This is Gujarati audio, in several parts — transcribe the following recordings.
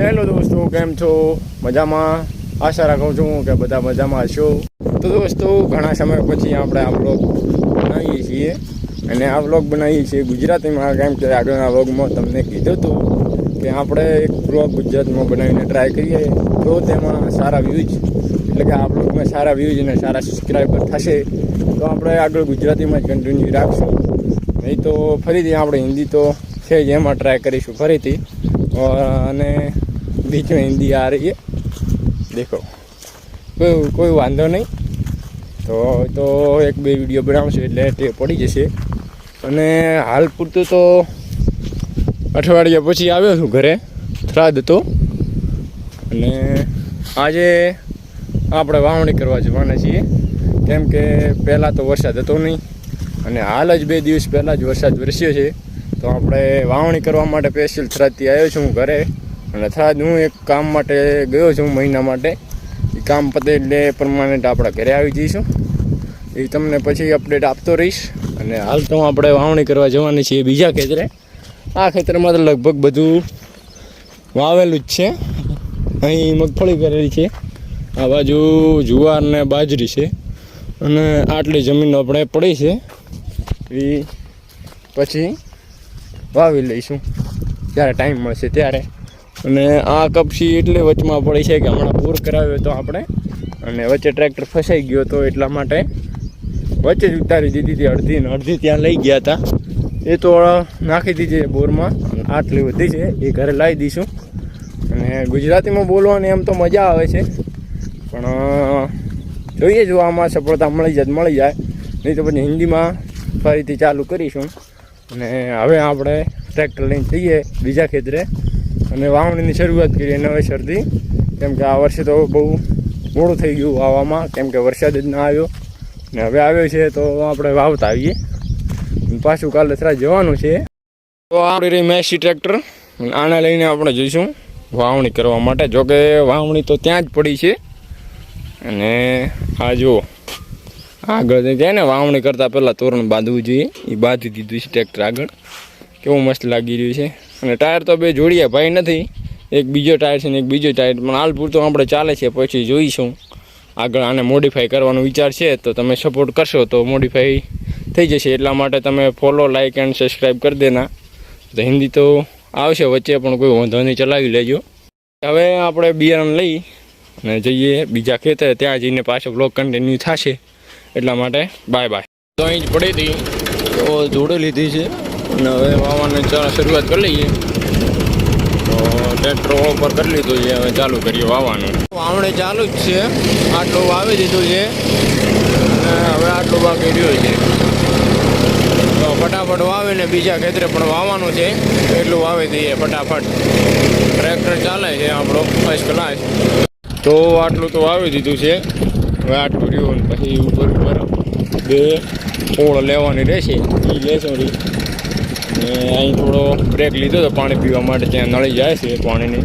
હેલો દોસ્તો, કેમ છો? મજામાં? આશા રાખું છું કે બધા મજામાં છો તો દોસ્તો, ઘણા સમય પછી આપણે આ બ્લોગ બનાવીએ છીએ. અને આ બ્લોગ બનાવીએ છીએ ગુજરાતીમાં, કેમ કે આગળના બ્લોગમાં તમને કીધું હતું કે આપણે એક બ્લોગ ગુજરાતમાં બનાવીને ટ્રાય કરીએ. તો તેમાં સારા વ્યૂઝ એટલે કે આ બ્લોગમાં સારા વ્યૂઝ અને સારા સબસ્ક્રાઈબર થશે. તો આપણે આગળ ગુજરાતીમાં જ કન્ટિન્યુ રાખશું. નહીં તો ફરીથી આપણે હિન્દી તો છે જ, એમાં ટ્રાય કરીશું ફરીથી. અને बीच में हिंदी आ रही है देखो કોઈ કોઈ વાંધો નહીં તો તો એક બે વિડીયો બનાવશે એટલે તે પડી જશે અને હાલ પૂરતું તો અઠવાડિયા પછી આવ્યો છું ઘરે થરાદ હતો અને આજે આપણે વાવણી કરવા જવાના છીએ કેમ કે પહેલાં તો વરસાદ હતો નહીં અને હાલ જ બે દિવસ પહેલાં જ વરસાદ વરસ્યો છે તો આપણે વાવણી કરવા માટે સ્પેશિયલ થરાદથી આવ્યો છું ઘરે અને થરાદ હું એક કામ માટે ગયો છું મહિના માટે. એ કામ પતે એટલે પરમાનન્ટ આપણા ઘરે આવી જઈશું એ તમને પછી અપડેટ આપતો રહીશ. અને હાલ તો આપણે વાવણી કરવા જવાની છીએ બીજા ખેતરે. આ ખેતરમાં તો લગભગ બધું વાવેલું જ છે. અહીં મગફળી કરેલી છે. આ બાજુ જુવાર ને બાજરી છે. અને આટલી જમીન આપણે પડી છે. એ પછી વાવી લઈશું. જ્યારે ટાઈમ મળશે ત્યારે. અને આ કપસી એટલે વચમાં પડી છે કે હમણાં પૂર કરાવ્યો તો આપણે. અને વચ્ચે ટ્રેક્ટર ફસાઈ ગયો હતો એટલા માટે વચ્ચે જ ઉતારી દીધી હતી અડધી ને અડધી ત્યાં લઈ ગયા હતા. એ તો નાખી દીધી છે બોરમાં. આટલી વધી છે, એ ઘરે લાવી દઈશું. અને ગુજરાતીમાં બોલવાની એમ તો મજા આવે છે. પણ જોઈએ જો આમાં સફળતા મળી જાય મળી જાય. નહીં તો પછી હિન્દીમાં ફરીથી ચાલુ કરીશું. અને હવે આપણે ટ્રેક્ટર લઈને જઈએ બીજા ખેતરે. અને વાવણીની શરૂઆત કરીએ નવેસરથી કેમ કે આ વર્ષે તો બહુ મોડું થઈ ગયું વાવવામાં. કેમ કે વરસાદ જ ના આવ્યો. ને હવે આવ્યો છે તો આપણે વાવતા આવીએ. પાછું કાલે થરા જવાનું છે. તો આપણી રહી મેસી ટ્રેક્ટર. આને લઈને આપણે જઈશું વાવણી કરવા માટે. જોકે વાવણી તો ત્યાં જ પડી છે. અને આ જુઓ. આગળ કહે ને વાવણી કરતાં પહેલાં તોરણ બાંધવું જોઈએ. એ બાંધી દીધું છે ટ્રેક્ટર આગળ. કેવું મસ્ત લાગી રહ્યું છે. અને ટાયર તો બે જોડિયા ભાઈ નથી. એક બીજો ટાયર છે ને એક બીજો ટાયર. પણ હાલ પૂરતો આપણે ચાલે છે, પછી જોઈશું. આગળ આને મોડિફાઈ કરવાનો વિચાર છે, તો તમે સપોર્ટ કરશો તો મોડિફાઈ થઈ જશે. એટલા માટે તમે ફોલો લાઇક એન્ડ સબસ્ક્રાઈબ કરી દેના. તો હિન્દી તો આવશે વચ્ચે, પણ કોઈ વાંધો નહીં, ચલાવી લેજો. હવે આપણે બિયારણ લઈ અને જઈએ બીજા ખેતરે. ત્યાં જઈને પાછો બ્લોક કન્ટિન્યુ થશે. એટલા માટે બાય બાય તો અહીં જ પડી હતી. તો જોડે લીધી છે. અને હવે વાવવાની ચાલ શરૂઆત કરી લઈએ. તો ટ્રેક્ટર ઉપર કરી લીધું છે, હવે ચાલુ કરીએ વાવવાનું. વાવણી ચાલુ જ છે, આટલું વાવી દીધું છે, અને હવે આટલું બાકી રહ્યું છે. તો ફટાફટ વાવીને બીજા ખેતરે પણ વાવવાનું છે, એટલું વાવી દઈએ ફટાફટ. ટ્રેક્ટર ચાલે છે આપણો ફર્સ્ટ ક્લાસ તો આટલું તો વાવી દીધું છે, હવે આટલું રહ્યું પછી ઉપર ઉપર બે ઓળ લેવાની રહેશે. એ લેશું રહી ને અહીં થોડો બ્રેક લીધો તો પાણી પીવા માટે ત્યાં નળી જાય છે પાણીની.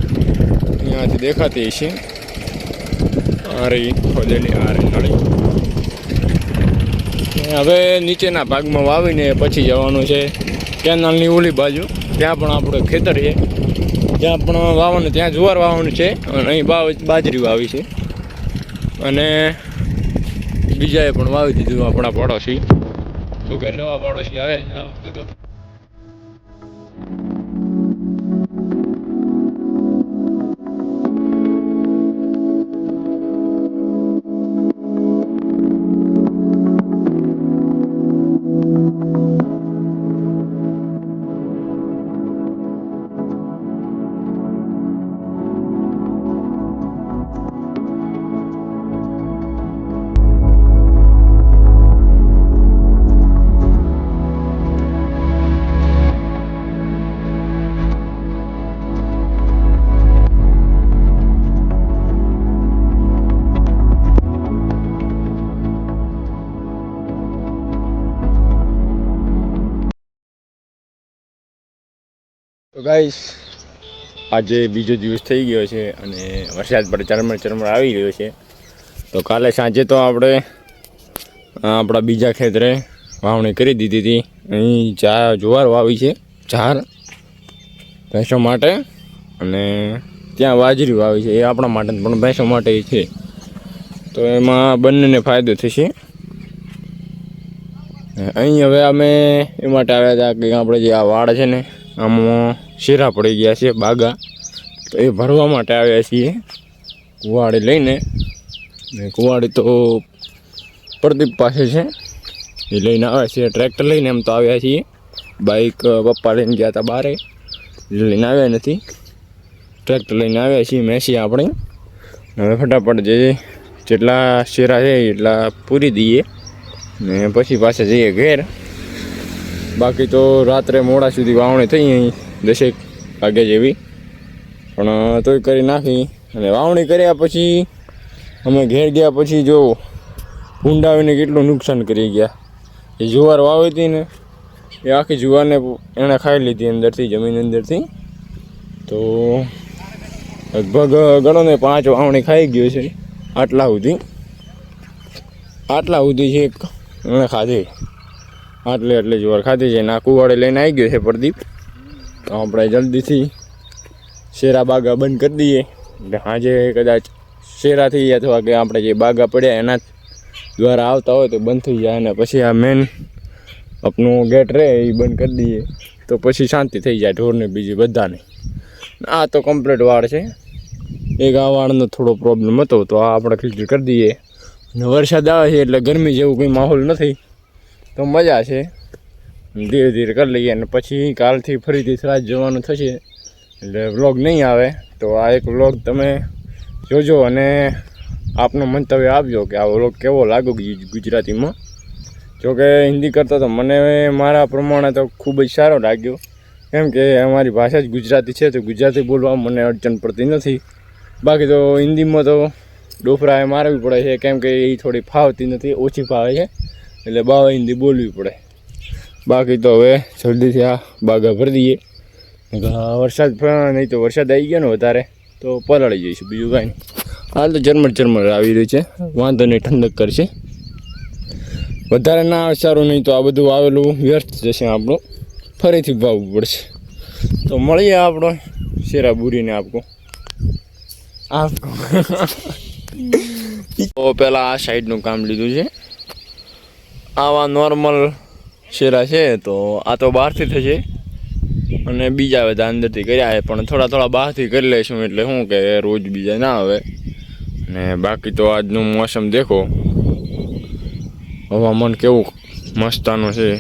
ત્યાંથી દેખાતી છે આ ખોદેલી, આ રહી નળી. હવે નીચેના ભાગમાં વાવીને પછી જવાનું છે કેનાલની ઓલી બાજુ. ત્યાં પણ આપણું ખેતર છે. ત્યાં પણ વાવવાનું, ત્યાં જુવાર વાવવાનું છે અને અહીં બાજરી વાવી છે. અને બીજાએ પણ વાવી દીધું આપણા પડોશી. શું કે, નવા પડોશી આવે ગાઈસ આજે બીજો દિવસ થઈ ગયો છે અને વરસાદ પર ચરમર ચરમર આવી રહ્યો છે. તો કાલે સાંજે તો આપણે આપણા બીજા ખેતરે વાવણી કરી દીધી હતી. અહીં ચા જુવાર વાવી છે ચાર ભેંસો માટે અને ત્યાં વાજરી વાવી છે. એ આપણા માટે પણ ભેંસો માટે છે. તો એમાં બંનેને ફાયદો થશે. અહીં હવે અમે એ માટે આવ્યા હતા કે આપણે જે આ વાડ છે ને, આમાં શેરા પડી ગયા છે, બાગા. તો એ ભરવા માટે આવ્યા છીએ. કુવાડી લઈને. ને કુવાડી તો પ્રદીપ પાસે છે. એ લઈને આવ્યા છીએ, ટ્રેક્ટર લઈને એમ તો આવ્યા છીએ. બાઈક પપ્પા લઈને ગયા હતા બારે. લઈને આવ્યા નથી. ટ્રેક્ટર લઈને આવ્યા છીએ મેસી આપણે. હવે ફટાફટ જે જેટલા શેરા છે એટલા પૂરી દઈએ. ને પછી પાછા જઈએ ઘેર. બાકી તો રાત્રે મોડા સુધી વાવણી થઈ અહીં. દસેક વાગે જેવી. પણ તોય કરી નાખી અને વાવણી કર્યા પછી અમે ઘેર ગયા પછી જો ભૂંડાવીને કેટલું નુકસાન કરી ગયા. એ જુવાર વાવી હતી ને, એ આખી જુવારને એણે ખાઈ લીધી અંદરથી, જમીન અંદરથી. તો લગભગ ગણો ને પાંચ વાવણી ખાઈ ગયો છે, આટલા સુધી. આટલા સુધી છે એણે ખાધી. આટલે એટલે જુવાર ખાધી છે. ના કુવાડે લઈને આવી ગયો છે પ્રદીપ. તો આપણે જલ્દીથી શેરા બાગા બંધ કરી દઈએ. એટલે આજે કદાચ શેરાથી અથવા કે આપણે જે બાગા પડ્યા એના દ્વારા આવતા હોય તો બંધ થઈ જાય અને પછી આ મેન આપનું ગેટ રહે એ બંધ કરી દઈએ. તો પછી શાંતિ થઈ જાય ઢોરને બીજી બધાને. આ તો કમ્પ્લીટ વાળ છે. એક આ વાળનો થોડો પ્રોબ્લેમ હતો તો આ આપણે ક્લિયર કરી દઈએ. અને વરસાદ આવે છે એટલે ગરમી જેવું કંઈ માહોલ નથી. તો મજા છે. ધીરે ધીરે કરી લઈએ અને પછી કાલથી ફરીથી થરાજ જવાનું થશે. એટલે વ્લોગ નહીં આવે, તો આ એક વ્લોગ તમે જોજો અને આપનું મંતવ્ય આપજો કે આ વ્લોગ કેવો લાગ્યો ગુજરાતીમાં. જોકે હિન્દી કરતાં તો મને મારા પ્રમાણે તો ખૂબ જ સારો લાગ્યો. કેમ કે અમારી ભાષા જ ગુજરાતી છે, તો ગુજરાતી બોલવામાં મને અડચણ પડતી નથી. બાકી તો હિન્દીમાં તો ડોફરાએ મારવી પડે છે, કેમ કે એ થોડી ફાવતી નથી, ઓછી ફાવે છે. એટલે બાવા હિન્દી બોલવી પડે. બાકી તો હવે જલ્દીથી આ બાગા ભરી દઈએ. વરસાદ નહીં તો વરસાદ આવી ગયો ને વધારે તો પલળી જઈશું બીજું કાંઈ નહીં. હાલ તો ઝરમર ઝરમર આવી રહ્યું છે વાંધો નહીં ઠંડક કરશે. વધારે ના સારું નહીં તો આ બધું આવેલું વ્યર્થ જશે આપણું. ફરીથી ભાવવું પડશે. તો મળીએ આપણો શેરા બુરીને આપકો. આપકો તો પહેલાં આ સાઈડનું કામ લીધું છે. આવા નોર્મલ શેરા છે, તો આ તો બહારથી થશે. અને બીજા બધા અંદરથી કર્યા છે, પણ થોડા થોડા બહારથી કરી લઈશું, એટલે શું કે રોજ બીજા ના આવે. ને બાકી તો આજનું મોસમ દેખો. હવામાન કેવું મસ્તાનું છે.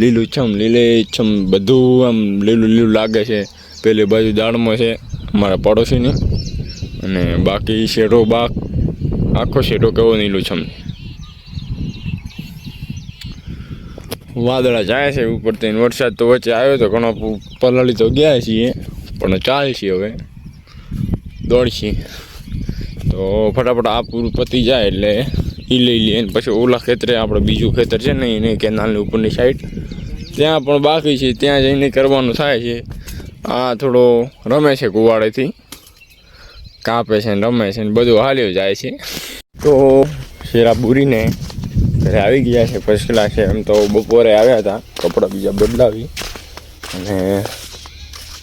લીલું છમ, લીલે છમ, બધું આમ લીલું લીલું લાગે છે. પેલી બાજુ દાળમાં છે, અમારા પડોશીની. અને બાકી શેરો બાગ આખો શેરો કેવો લીલું છમ. વાદળા જાય છે ઉપર થઈને વરસાદ તો વચ્ચે આવ્યો તો ઘણો પલળી તો ગયા છીએ, પણ ચાલશે હવે, દોડશે. તો ફટાફટ આ પૂરું પતી જાય એટલે એ લઈ લઈએ પછી ઓલા ખેતરે આપણે બીજું ખેતર છે ને એને કેનાલની ઉપરની સાઈડ ત્યાં પણ બાકી છે, ત્યાં જઈને કરવાનું થાય છે. આ થોડો રમે છે કુવાડેથી, કાપે છે ને રમે છે ને બધું હાલ્યો જાય છે. તો શેરા બુરીને ઘરે આવી ગયા છે ફર્સ્ટ ક્લાસ એમ તો બપોરે આવ્યા હતા, કપડાં બીજા બદલાવી અને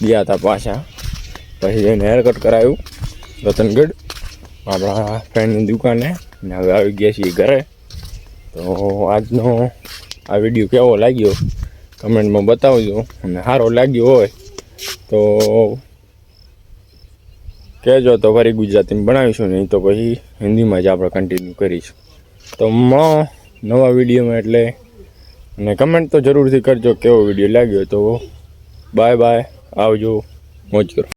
ગયા હતા પાછા. પછી જઈને હેરકટ કરાવ્યું રતનગઢ, આપણા ફ્રેન્ડની દુકાને. અને હવે આવી ગયા છીએ ઘરે. તો આજનો આ વીડિયો કેવો લાગ્યો? કમેન્ટમાં બતાવજો. અને સારો લાગ્યો હોય, તો કહેજો તો ફરી ગુજરાતીમાં બનાવીશું, નહીં તો પછી હિન્દીમાં જ આપણે કન્ટિન્યુ કરીશું. તો મળો નવા વિડીયોમાં એટલે. અને કમેન્ટ તો જરૂરથી કરજો, કેવો વીડિયો લાગ્યો તો. બાય બાય આવજો, મોજ કરો.